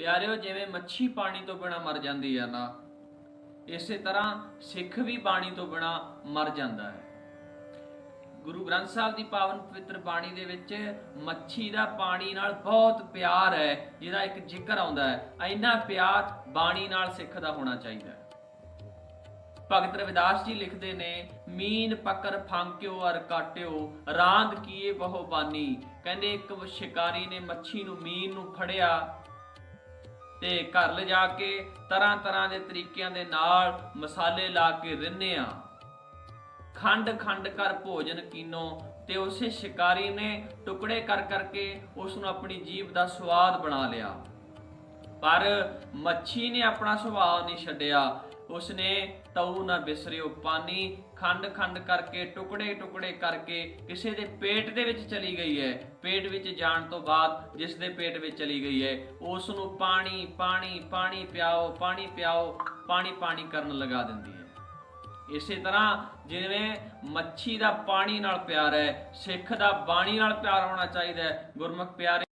ਪਿਆਰਿਓ, ਜਿਵੇਂ ਮੱਛੀ ਪਾਣੀ ਤੋਂ ਬਿਨਾ ਮਰ ਜਾਂਦੀ ਆ ਨਾ, ਇਸੇ ਤਰ੍ਹਾਂ ਸਿੱਖ ਵੀ ਬਾਣੀ ਤੋਂ ਬਿਨਾ ਮਰ ਜਾਂਦਾ ਹੈ। ਗੁਰੂ ਗ੍ਰੰਥ ਸਾਹਿਬ ਦੀ ਪਾਵਨ ਪਵਿੱਤਰ ਬਾਣੀ ਦੇ ਵਿੱਚ ਮੱਛੀ ਦਾ ਪਾਣੀ ਨਾਲ ਬਹੁਤ ਪਿਆਰ ਹੈ, ਜਿਹਦਾ ਇੱਕ ਜ਼ਿਕਰ ਆਉਂਦਾ ਹੈ, ਇੰਨਾ ਪਿਆਰ ਬਾਣੀ ਨਾਲ ਸਿੱਖ ਦਾ ਹੋਣਾ ਚਾਹੀਦਾ ਹੈ। ਭਗਤ ਰਵਿਦਾਸ ਜੀ ਲਿਖਦੇ ਨੇ, ਮੀਨ ਪਕਰ ਫਾਂਕਿਓ ਅਰ ਕਾਟਿਓ, ਰਾਂਦ ਕੀਏ ਬਹੁ ਬਾਨੀ। ਕਹਿੰਦੇ ਇੱਕ ਸ਼ਿਕਾਰੀ ਨੇ ਮੱਛੀ ਨੂੰ ਮੀਨ ਨੂੰ ਫੜਿਆ ਤੇ ਘਰ ਲਿਜਾ ਕੇ ਤਰ੍ਹਾਂ ਤਰ੍ਹਾਂ ਦੇ ਤਰੀਕਿਆਂ ਦੇ ਨਾਲ ਮਸਾਲੇ ਲਾ ਕੇ ਰਿੰਨੇ ਰਿੰਨਿਆ ਖੰਡ ਖੰਡ ਕਰ ਭੋਜਨ ਕੀਨੋ ਤੇ ਉਸੇ ਸ਼ਿਕਾਰੀ ਨੇ ਟੁਕੜੇ ਕਰ ਕਰਕੇ ਉਸ ਨੂੰ ਆਪਣੀ ਜੀਭ ਦਾ ਸਵਾਦ ਬਣਾ ਲਿਆ। ਪਰ ਮੱਛੀ ਨੇ ਆਪਣਾ ਸੁਭਾਅ ਨਹੀਂ ਛੱਡਿਆ। ਉਸਨੇ ਤਉ ਨਾ ਬਿਸਰਿਓ ਪਾਣੀ ਖੰਡ ਖੰਡ ਕਰਕੇ, ਟੁਕੜੇ ਟੁਕੜੇ ਕਰਕੇ ਕਿਸੇ ਦੇ ਪੇਟ ਦੇ ਵਿੱਚ ਚਲੀ ਗਈ ਹੈ। ਪੇਟ ਵਿੱਚ ਜਾਣ ਤੋਂ ਬਾਅਦ ਜਿਸ ਦੇ ਪੇਟ ਵਿੱਚ ਚਲੀ ਗਈ ਹੈ ਉਸ ਨੂੰ ਪਾਣੀ ਪਾਣੀ ਪਾਣੀ ਪਿਆਓ ਪਾਣੀ ਪਿਆਓ, ਪਾਣੀ ਪਾਣੀ ਕਰਨ ਲਗਾ ਦਿੰਦੀ ਹੈ। ਇਸੇ ਤਰ੍ਹਾਂ ਜਿਵੇਂ ਮੱਛੀ ਦਾ ਪਾਣੀ ਨਾਲ ਪਿਆਰ ਹੈ, ਸਿੱਖ ਦਾ ਬਾਣੀ ਨਾਲ ਪਿਆਰ ਹੋਣਾ ਚਾਹੀਦਾ ਹੈ। ਗੁਰਮੁਖ ਪਿਆਰੇ